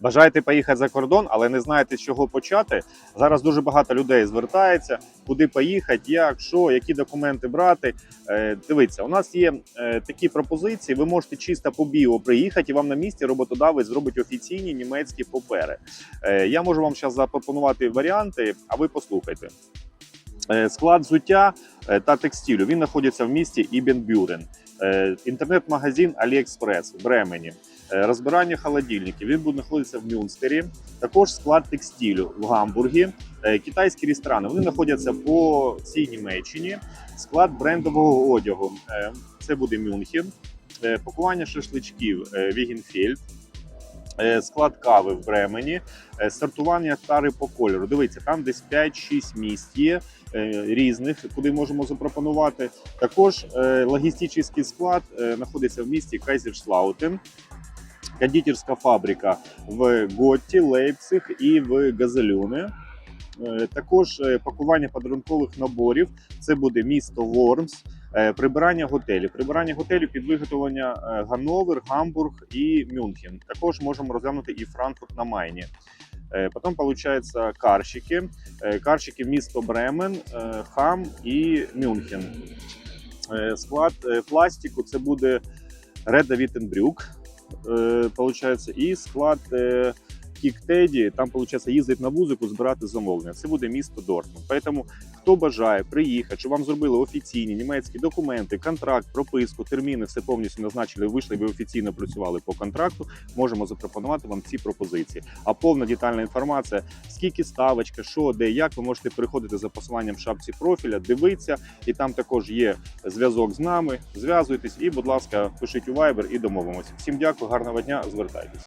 Бажаєте поїхати за кордон, але не знаєте, з чого почати. Зараз дуже багато людей звертається, куди поїхати, як, що, які документи брати. Е, Дивіться, у нас є е, такі пропозиції. Ви можете чисто по біо приїхати, і вам на місці роботодавець зробить офіційні німецькі папери. Е, Я можу вам зараз запропонувати варіанти, а ви послухайте. Склад взуття та текстилю він знаходиться в місті Ібенбюрен. Е, Інтернет-магазин AliExpress в Бремені. Е, Розбирання холодильників він буде знаходитися в Мюнстері. Також склад текстилю в Гамбургі. Е, Китайські ресторани вони знаходяться по всій Німеччині. Склад брендового одягу це буде Мюнхен. Пакування шашличків Вігінфельд. Склад кави в Бремені, Е, сортування тари по кольору. Дивіться, там десь 5-6 місць є е, різних, куди можемо запропонувати. Також е, логістичний склад е, знаходиться в місті Кайзершлаутен. Кондитерська фабрика в Готті, Лейпциг і в Газелюне. Е, Також е, пакування подарункових наборів. Це буде місто Вормс, е, прибирання готелів. Прибирання готелів під виготовлення е, Ганновер, Гамбург і Мюнхен. Також можемо розглянути і Франкфурт на Майні. Е, Потім виходить карщики. Е, Карщики місто Бремен, е, Хам і Мюнхен. Е, Склад е, пластику це буде Реда Віттенбрюк. Е, Получається, і склад е, Кіктеді, там виходить, їздить на музику, збирати замовлення. Це буде місто Дортмунд. Тому хто бажає приїхати, щоб вам зробили офіційні німецькі документи, контракт, прописку, терміни, все повністю назначили, вийшли, ви офіційно працювали по контракту. Можемо запропонувати вам ці пропозиції. А повна детальна інформація, скільки ставочка, що, де, як, ви можете переходити за посиланням в шапці профіля, дивитися, і там також є зв'язок з нами. Зв'язуйтесь і, будь ласка, пишіть у Viber і домовимося. Всім дякую, гарного дня, звертайтесь.